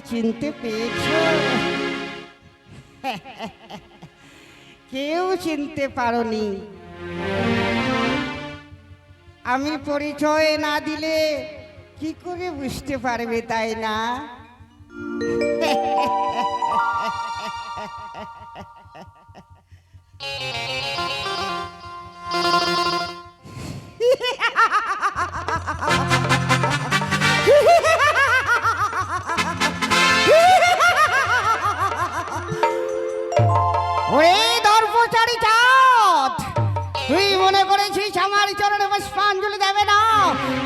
চিনতে পেয়েছ? কেউ চিনতে পারোনি। আমি পরিচয় না দিলে কি করে বুঝতে পারবে তাই না? ওরে দর্পচারী চাঁদ। তুই মনে করেছিস আমার চরণে পুষ্পাঞ্জলি দেবে না?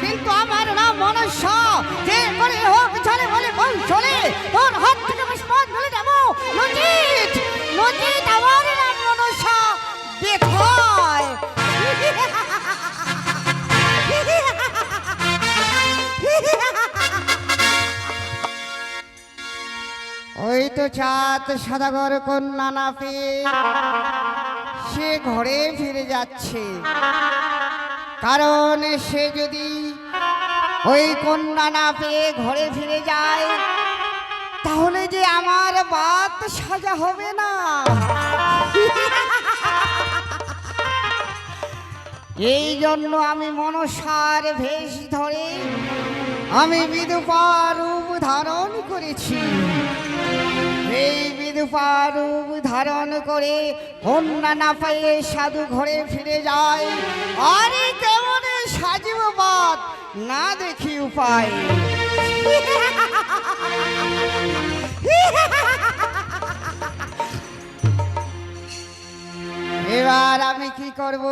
কিন্তু আমার নাম মনুষ্য। যে করে হোক চলে বলে বল চলে। তোর হাত থেকে পুষ্পাঞ্জলি দেবো। নজিত নজিত আমার চাঁদ সদাগর কন্যা না সে ঘরে ফিরে যাচ্ছে। কারণ সে যদি ওই কন্যা না পেয়ে ঘরে ফিরে যায়, তাহলে যে আমার বাত সাজা হবে না। এই জন্য আমি মনসার ভেষ ধরে আমি বিদুপা রূপ ধারণ করেছি। রূপ ধারণ করে কন্যা না পাইয়ে সাধু ঘরে ফিরে যায়। আরে কেমন সাজিব বাদ, না দেখি উপায়। এবার আমি কি করব?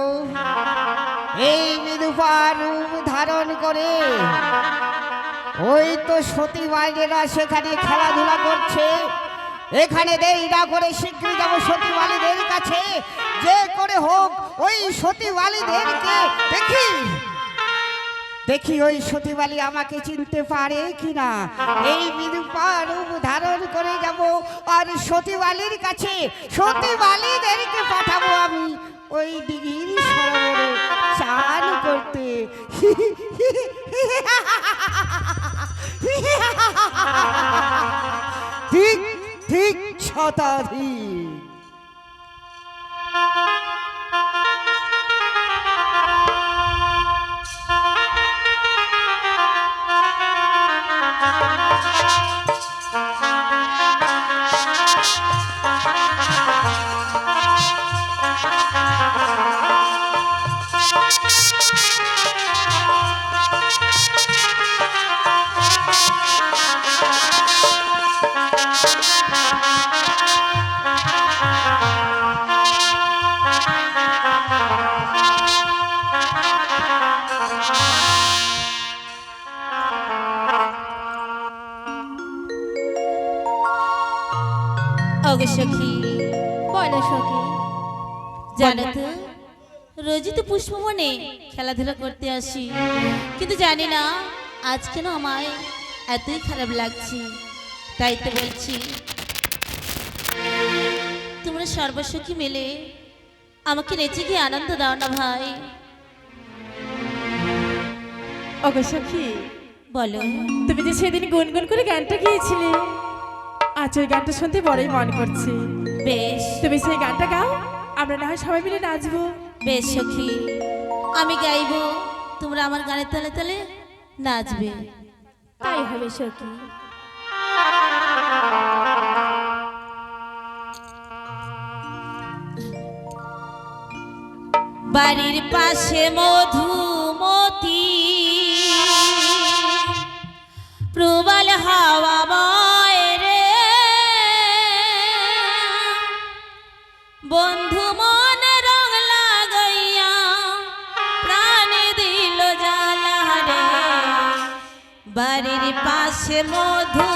এই বিদুপা রূপ ধারণ করে ওই তো সতী মাইনেরা সেখানে খেলাধুলা করছে। এখানে দেরি না করে শীঘ্রই যাব সতী মালিদের কাছে। যে করে হোক, ওই সতী মালিদেরকে দেখি। দেখি ওই সতীবালি আমাকে চিনতে পারে কিনা। এই বিরূপা রূপ ধারণ করে যাব আর সতীবালির কাছে সতীবালিদেরকে পাঠাবো আমি। ওই দিঘির সরোবরে চান করতে। ঠিক ঠিক শতাধিক রোজই তো পুষ্পবনে খেলাধুলা করতে আসি কিন্তু জানি না আজ কেন আমায় এতই খারাপ লাগছে। তাই তো বলছি তোমরা সর্বসখী মিলে আমাকে নেচে গিয়ে আনন্দ দাও না ভাই। ওগো সখী বলো। তুমি যে সেদিন গুনগুন করে গানটা গিয়েছিলে আজ ওই গানটা শুনতে বড়ই মন করছে। বেশ। তুমি সেই গানটা গাও আমরা না হয় সবাই মিলে নাচবো। বেশ সখী, আমি গাইবো, তোমরা আমার গানের তালে তালে নাচবে। তাই হবে সখী। বাড়ির পাশে মধুমতি, প্রবল হাওয়া পাশে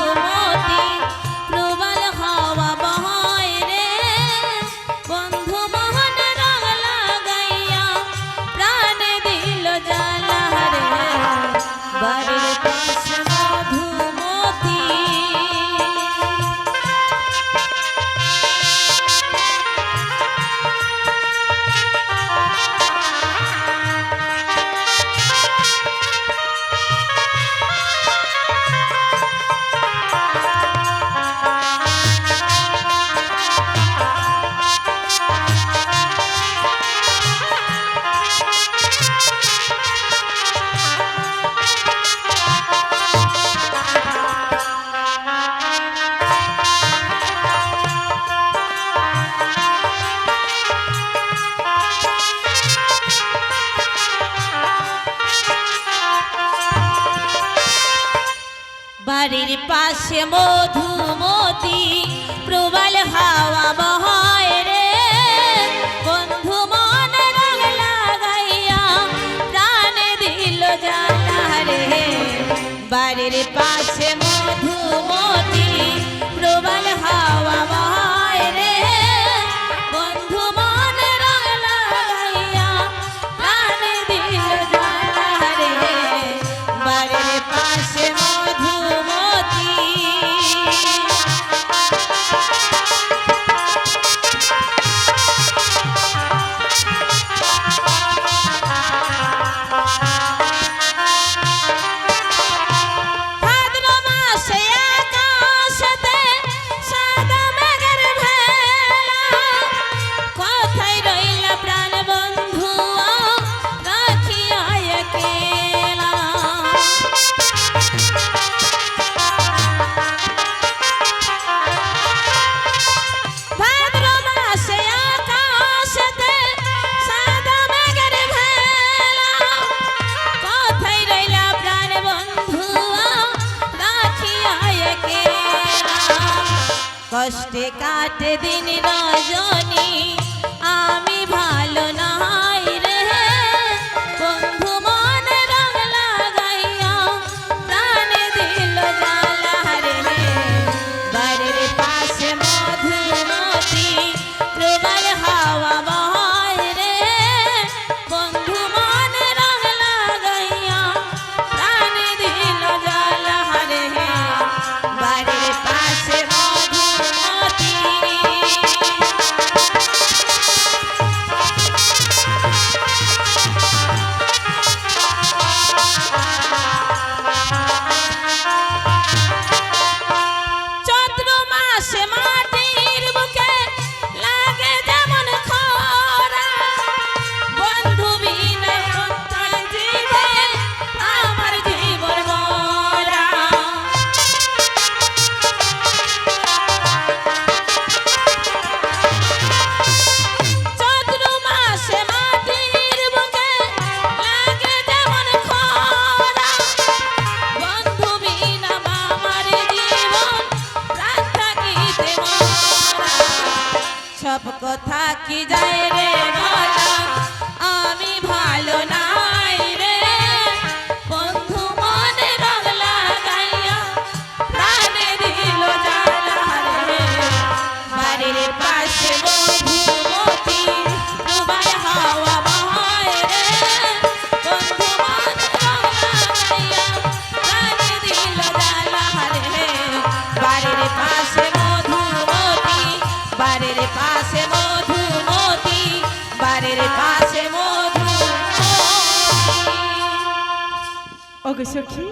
গো সখী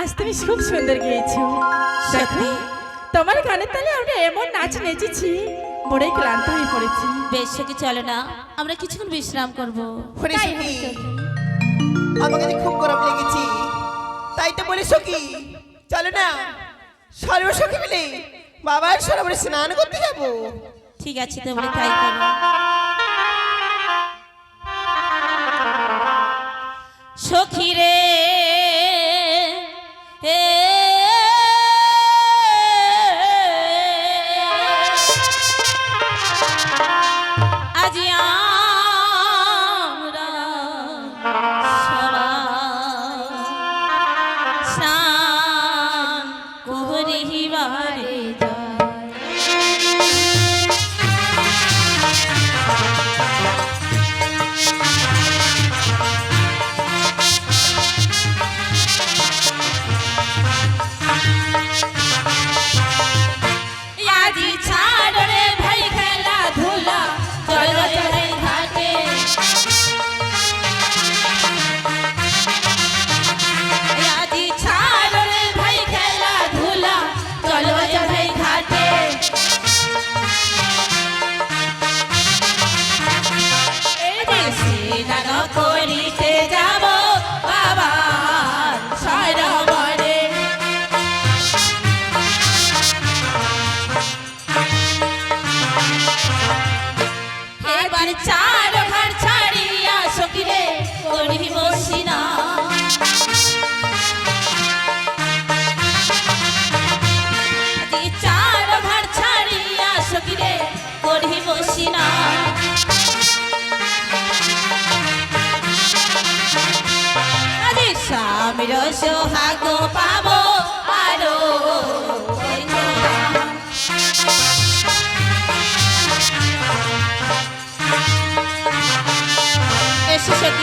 আজ তুমি খুব সুন্দর গেয়েছো। দেখো তোমার গানের তালে আমরা এমন নাচ নেচেছি বড়ই ক্লান্ত হয়ে পড়েছি। বেশ সখী চলো না? আমরা কিছুক্ষণ বিশ্রাম করব। আমাকে খুব গরম লেগেছি তাই তো বলে সখী চলো না সর্বসখী মিলে বাবার সরবরে স্নান করতে যাব। ঠিক আছে তোমরা তাই করো। সখী রে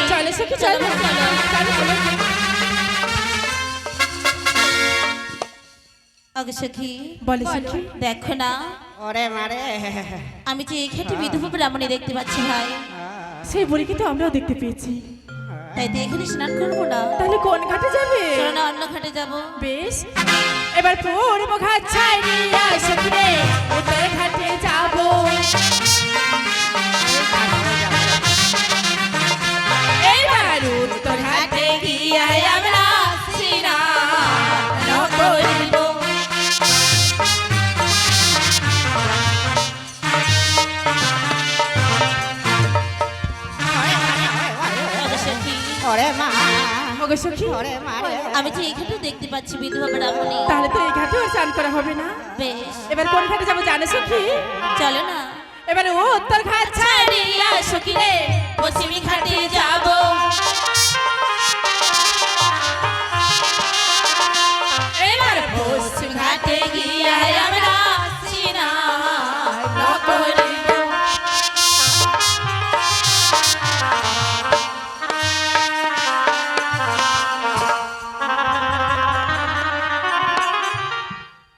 চলো সখী চলো। আগে সখী বলে সখী। দেখো না। ওরে মারে। আমি যে এই ঘাটে বিধবা ব্রাহ্মণী দেখতে পাচ্ছি ভাই। সেই বুড়িকে তো আমরাও দেখতে পেয়েছি। তাই তো এখানে স্নান করব না। তাহলে কোন ঘাটে যাবে? চলো না অন্য ঘাটে যাব। বেশ। এবার পূর্ব ঘাট ছাড়িয়া উত্তর ঘাটে যাব। এইবার উত্তর ঘাটে গিয়া আমরা ওগো সখী? আমি যে এই ঘাটে দেখতে পাচ্ছি বিধবা ব্রাহ্মণী। তাহলে তো এই ঘাটে আর চান করা হবে না। বেশ। এবার কোন ঘাটে যাব জানো সখী? চলো না। এবারে ও উত্তর ঘাট ছাড়িয়া সখী রে পশ্চিমী ঘাটে যাব।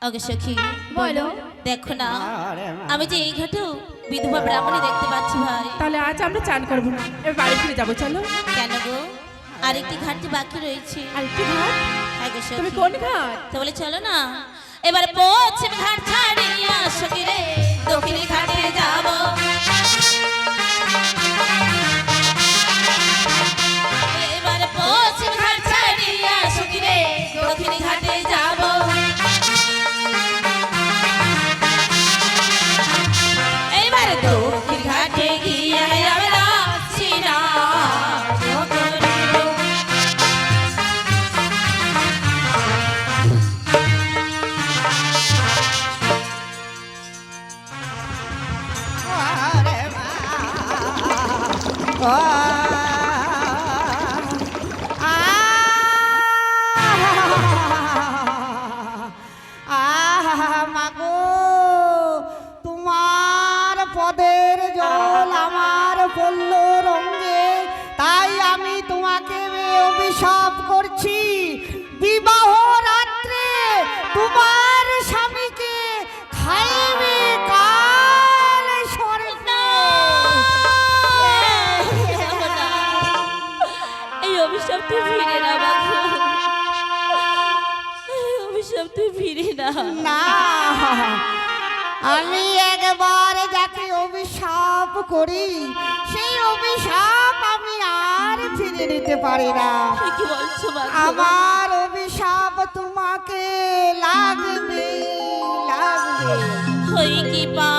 আগে সখী বলো। দেখো না আমি যে এই ঘাটে বিধবা ব্রাহ্মণী দেখতে পাচ্ছি ভাই। তাহলে আজ আমরা চান করব না। এবার বাড়ি ফিরে যাব চলো। কেন গো? আরেকটি ঘাট বাকি রয়েছে। আরেকটি ঘাট? আগে তুমি কোন ঘাট? তো বলে চলো না। এবার পশ্চিম ঘাট ছাড়িয়া সখী রে দক্ষিণ ঘাটে যাব। আমি একবার যাকে অভিশাপ করি সেই অভিশাপ আমি আর ফিরে নিতে পারি না। আমার অভিশাপ তোমাকে লাগবে লাগবে। হই কি পা?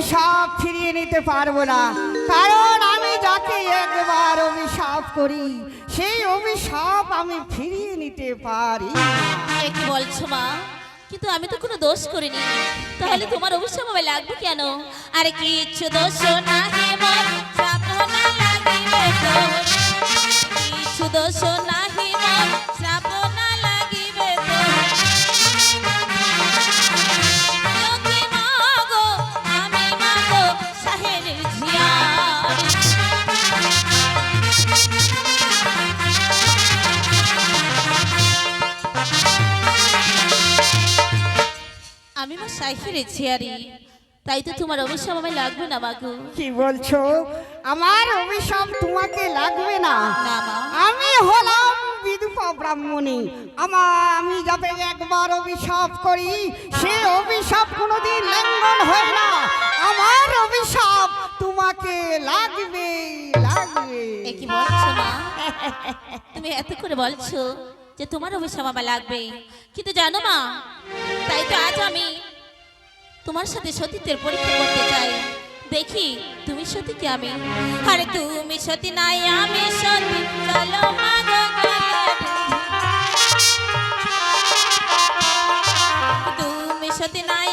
অভিশাপ ফিরিয়ে নিতে পারব না। কারণ আমি যাকে একবার অভিশাপ অভিশাপ করি, সেই অভিশাপ আমি ফিরিয়ে নিতে পারি। কি বলছো মা? কিন্তু আমি তো কোনো দোষ করিনি। তাহলে তোমার অবশ্যই আমায় লাগবে কেন? আরে কিছু দোষ না কিছু দোষ। নাহি সাইফের ছিয়ারি। তাই তো তোমার অবশ্যই আমায় লাগবে না মাগো কি বলছো? আমার অভিশাপ তোমাকে লাগবে না। আমি হলাম বিদুপা ব্রাহ্মণী। আমার আমি যাতে একবার অভিশাপ করি সে অভিশাপ কোনোদিন লঙ্ঘন হয় না। আমার অভিশাপ তোমাকে লাগবে লাগবে। কি বলছো মা? তুমি এত করে বলছো যে তোমার অভিশাপ আমার লাগবে। কিন্তু জানো মা তাই তো আজ আমি তোমার সাথে সতীত্বের পরীক্ষা করতে চাই। দেখি, তুমি সতী কি আমি? আরে তুমি সতী নাই, আমি সতী। চলো। তুমি সতী নাই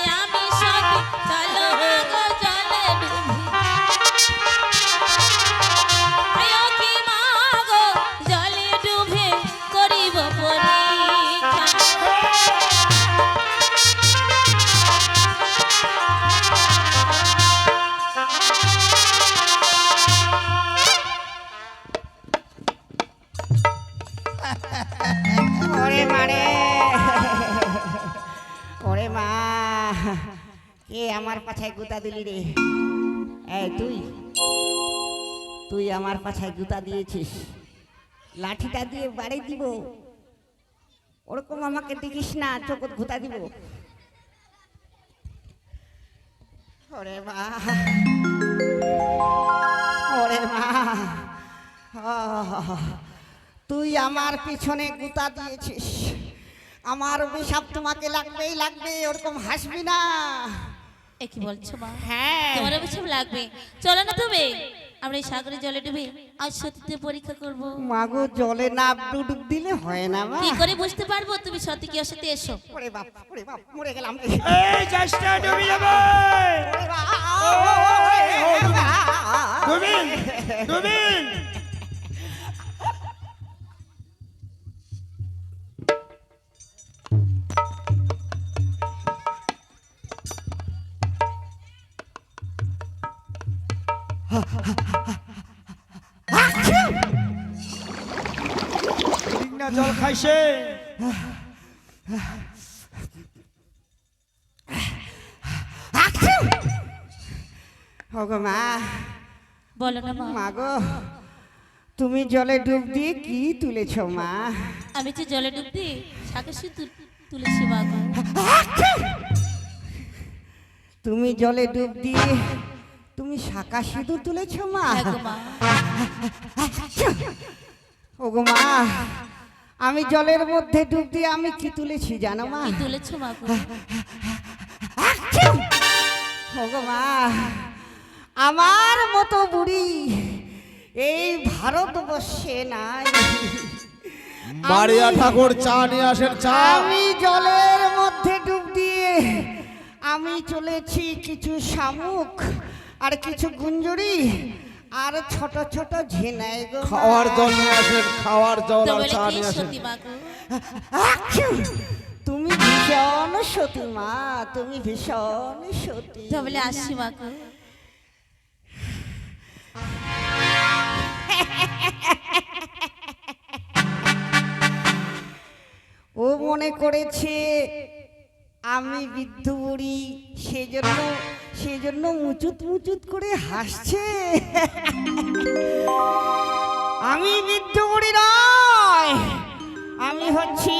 গুতা দিলি রে। এই তুই তুই আমার পাছায় গুতা দিয়েছিস। লাঠিটা দিয়ে বাড়ি দিব। ওরকম আমাকে দেখিস না, চোখত গুতা দিব। ওরে মা ওরে মা তুই আমার পিছনে গুতা দিয়েছিস। আমার অভিশাপ তোমাকে লাগবেই লাগবে, ওরকম হাসবি না। কি বলছো মা? হ্যাঁ। তোমার অভিশাপ লাগবে। চলো না তুমি। আমরা এই সাগরে জলে ডুবে আজ সতীতে পরীক্ষা করব। মাগো জলে না ডুব দিলে হয় না মা। কি করে বুঝতে পারব? তুমি সত্যি কি অসত্যি এসো। ওরে বাপ ওরে বাপ মরে গেলাম। এই চেষ্টা ডুবে যাবে। ডুবিন ডুবিন। না জল খাইছে মা বলো না মা। মাগো তুমি জলে ডুব দিয়ে কি তুলেছ মা? আমি যে জলে ডুব সাগর শুধু তুলেছি মা গো। তুমি জলে ডুব দিয়ে তুমি শাকা সিঁদুর তুলেছ মা? হ্যাঁ গো মা। ওগো মা আমি জলের মধ্যে ডুব দিয়ে আমি কি তুলেছি জানো মা? তুলেছো মা গো? ওগো মা আমার মতো বুড়ি এই ভারতবর্ষে নাই। মারিয়া ঠাকুর চা নিয়ে আসেন চা। আমি জলের মধ্যে ডুব দিয়ে আমি চলেছি কিছু শামুক। আর কিছু গুঞ্জরি আর ছোট ছোট ঝিনাই গো খাওয়ার জল নিয়ে আসেন খাওয়ার জল আর চা নিয়ে আসেন! তুমি ভীষণ সতী মা তুমি ভীষণ সতী তো বলে আসছি মা ও মনে করেছে আমি বৃদ্ধ বুড়ি সেজন্য সেজন্য মুচুত মুচুত করে হাসছে। আমি বৃদ্ধ বুড়ি নয়, আমি হচ্ছি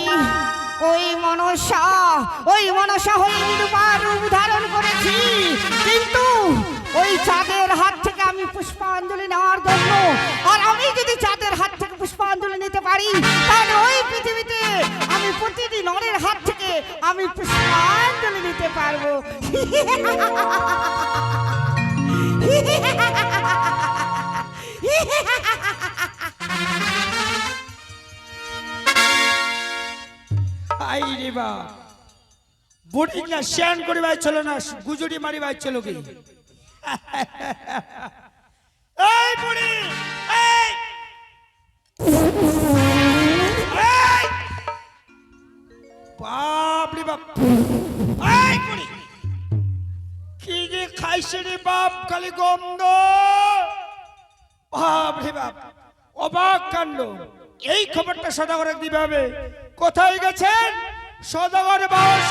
ওই মনসা ওই মনসা হয়ে নিরূপার রূপ ধারণ করেছি। কিন্তু ওই চাঁদের হাত থেকে আমি পুষ্পাঞ্জলি নেওয়ার জন্য, আর আমি যদি চাঁদের হাত থেকে পুষ্পাঞ্জলি নিতে পারি। তাহলে ওই পৃথিবীতে আমি প্রতিদিন অরের হাত থেকে আমি পুষ্পাঞ্জলি নিতে পারব। গুজুরি মারি বাইর চলো কি বুড়ি! যে খাইছে রে বাপ খালি গন্ধ বাপ রে বাপ, অবাক কাণ্ড। এই খবরটা সদাগরের দিবে হবে। কোথায় গেছেন? সদাগর বাস।